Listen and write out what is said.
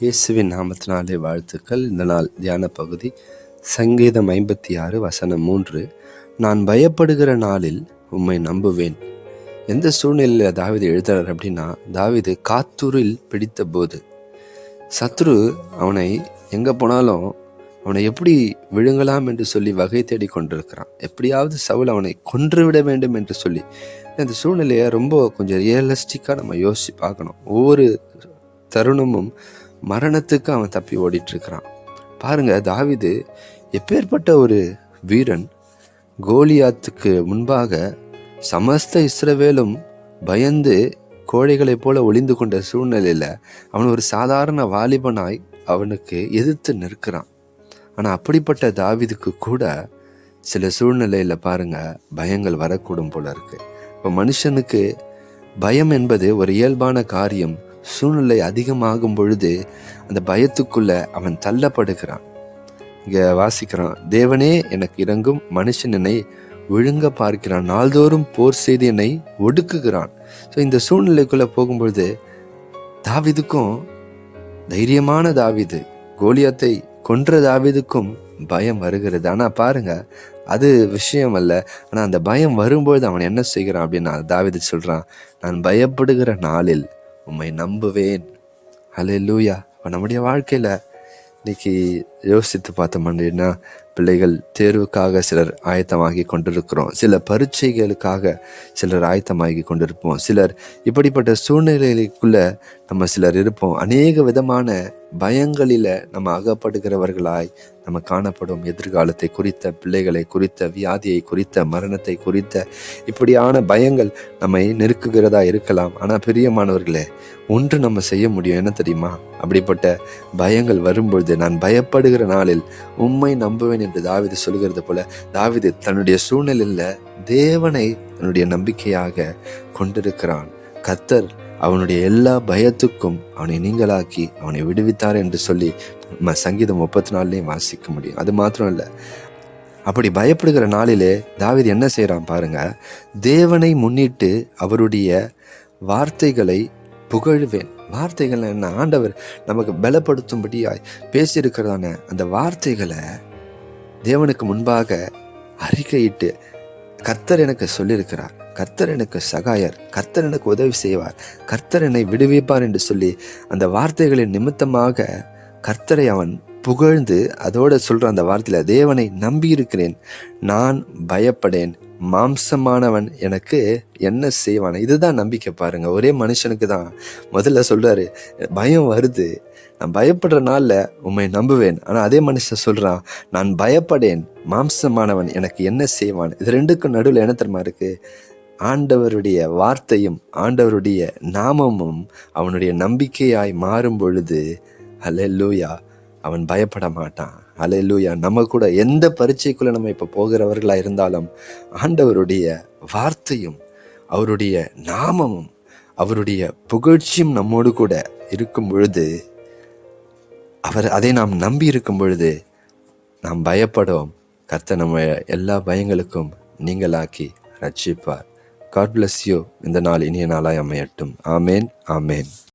இயேசுவின் நாமத்தினாலே வாழ்த்துக்கள். இந்த நாள் தியான பகுதி சங்கீதம் ஐம்பத்தி ஆறு வசனம் மூன்று. நான் பயப்படுகிற நாளில் உம்மை நம்புவேன். எந்த சூழ்நிலையில் தாவிது எழுதுறார் அப்படின்னா தாவிது காத்தூரில் பிடித்த போது சத்ரு அவனை எங்கே போனாலும் அவனை எப்படி விழுங்கலாம் என்று சொல்லி வகை தேடி கொண்டிருக்கிறான். எப்படியாவது சவுல் அவனை கொன்றுவிட வேண்டும் என்று சொல்லி. இந்த சூழ்நிலையை ரொம்ப கொஞ்சம் ரியலிஸ்டிக்காக நம்ம யோசித்து பார்க்கணும். ஒவ்வொரு தருணமும் மரணத்துக்கு அவன் தப்பி ஓடிட்டுருக்கிறான். பாருங்கள் தாவிது எப்பேற்பட்ட ஒரு வீரன் கோலியாத்துக்கு முன்பாக சமஸ்த இஸ்ரவேலும் பயந்து கோழைகளைப் போல ஒளிந்து கொண்ட சூழ்நிலையில் அவன் ஒரு சாதாரண வாலிபனாய் அவனுக்கு எதிர்த்து நிற்கிறான். ஆனால் அப்படிப்பட்ட தாவிதுக்கு கூட சில சூழ்நிலையில் பாருங்கள் பயங்கள் வரக்கூடும் போல இருக்குது இப்போ மனுஷனுக்கு பயம் என்பது ஒரு இயல்பான காரியம். சூழ்நிலை அதிகமாகும் பொழுது அந்த பயத்துக்குள்ள அவன் தள்ளப்படுகிறான். இங்கே வாசிக்கிறான் தேவனே எனக்கு இறங்கும் மனுஷன் என்னை விழுங்க பார்க்கிறான். நாள்தோறும் போர் செய்து என்னை ஒடுக்குகிறான். ஸோ இந்த சூழ்நிலைக்குள்ளே போகும்பொழுது தாவிதுக்கும் தைரியமான தாவிது கோலியத்தை கொன்ற தாவிதுக்கும் பயம் வருகிறது. ஆனால் பாருங்க அது விஷயம் அல்ல ஆனால் அந்த பயம் வரும்பொழுது அவன் என்ன செய்கிறான் அப்படின்னு தாவிது சொல்கிறான் நான் பயப்படுகிற நாளில் உண்மை நம்புவேன். ஹலே லூயா இப்போ நம்முடைய வாழ்க்கையில் இன்னைக்கு யோசித்து பார்த்தோம் அப்படின்னா பிள்ளைகள் தேர்வுக்காக சிலர் ஆயத்தமாகி கொண்டிருக்கிறோம். சில பரீட்சைகளுக்காக சிலர் ஆயத்தமாகி கொண்டிருப்போம். சிலர் இப்படிப்பட்ட சூழ்நிலைகளுக்குள்ளே நம்ம சிலர் இருப்போம். அநேக விதமான பயங்களில் நம்ம அகப்படுகிறவர்களாய் நம்ம காணப்படும் எதிர்காலத்தை குறித்த பிள்ளைகளை குறித்த வியாதியை குறித்த மரணத்தை குறித்த இப்படியான பயங்கள் நம்மை நெருக்குகிறதா இருக்கலாம். ஆனால் பிரியமானவர்களே ஒன்று நம்ம செய்ய முடியும் என்ன தெரியுமா? அப்படிப்பட்ட பயங்கள் வரும்பொழுது நான் பயப்படுகிற நாளில் உண்மை நம்புவேன் என்று தாவிது சொல்கிறது போல தாவிது தன்னுடைய சூழ்நிலையில் தேவனை தன்னுடைய நம்பிக்கையாக கொண்டிருக்கிறான். கத்தர் அவனுடைய எல்லா பயத்துக்கும் அவனை நீங்களாக்கி அவனை விடுவித்தார் என்று சொல்லி நம்ம சங்கீதம் முப்பத்தி நாலுலேயும் வாசிக்க முடியும். அது மாத்திரம் இல்லை அப்படி பயப்படுகிற நாளிலே தாவிது என்ன செய்கிறான் பாருங்க. தேவனை முன்னிட்டு அவருடைய வார்த்தைகளை புகழ்வேன். வார்த்தைகள் என்ன? ஆண்டவர் நமக்கு பலப்படுத்தும்படியாய் பேசியிருக்கிறதான அந்த வார்த்தைகளை தேவனுக்கு முன்பாக அறிக்கையிட்டு கர்த்தர் எனக்கு சொல்லியிருக்கிறார். கர்த்தர் எனக்கு சகாயர் கர்த்தர் எனக்கு உதவி செய்வார் கர்த்தர் என்னை விடுவிப்பார் என்று சொல்லி அந்த வார்த்தைகளின் நிமித்தமாக கர்த்தரை அவன் புகழ்ந்து அதோட சொல்கிற அந்த வார்த்தையில் தேவனை நம்பியிருக்கிறேன் நான் பயப்படேன் மாம்சமானவன் எனக்கு என்ன செய்வான்? இதுதான் நம்பிக்கை பாருங்க. ஒரே மனுஷனுக்கு தான் முதல்ல சொல்றாரு பயம் வருது. நான் பயப்படுற நாளில் உண்மை நம்புவேன். ஆனால் அதே மனுஷன் சொல்கிறான் நான் பயப்படேன் மாம்சமானவன் எனக்கு என்ன செய்வான்? இது ரெண்டுக்கும் நடுவில் என்ன தெரியுமா இருக்கு? ஆண்டவருடைய வார்த்தையும் ஆண்டவருடைய நாமமும் அவனுடைய நம்பிக்கையாய் மாறும் பொழுது லூயா அவன் பயப்பட மாட்டான். லூயா நம்ம கூட எந்த பரீட்சைக்குள்ள நம்ம இப்போ போகிறவர்களாக இருந்தாலும் ஆண்டவருடைய வார்த்தையும் அவருடைய நாமமும் அவருடைய புகழ்ச்சியும் நம்மோடு கூட இருக்கும் பொழுது அவர் அதை நாம் நம்பி இருக்கும் பொழுது நாம் பயப்படும் கர்த்த நம்ம எல்லா பயங்களுக்கும் நீங்களாக்கி ரட்சிப்பார். காட் பிளஸ் யூ இந்த நாள் இனிய நாளாய் அமையட்டும். ஆமேன் ஆமேன்.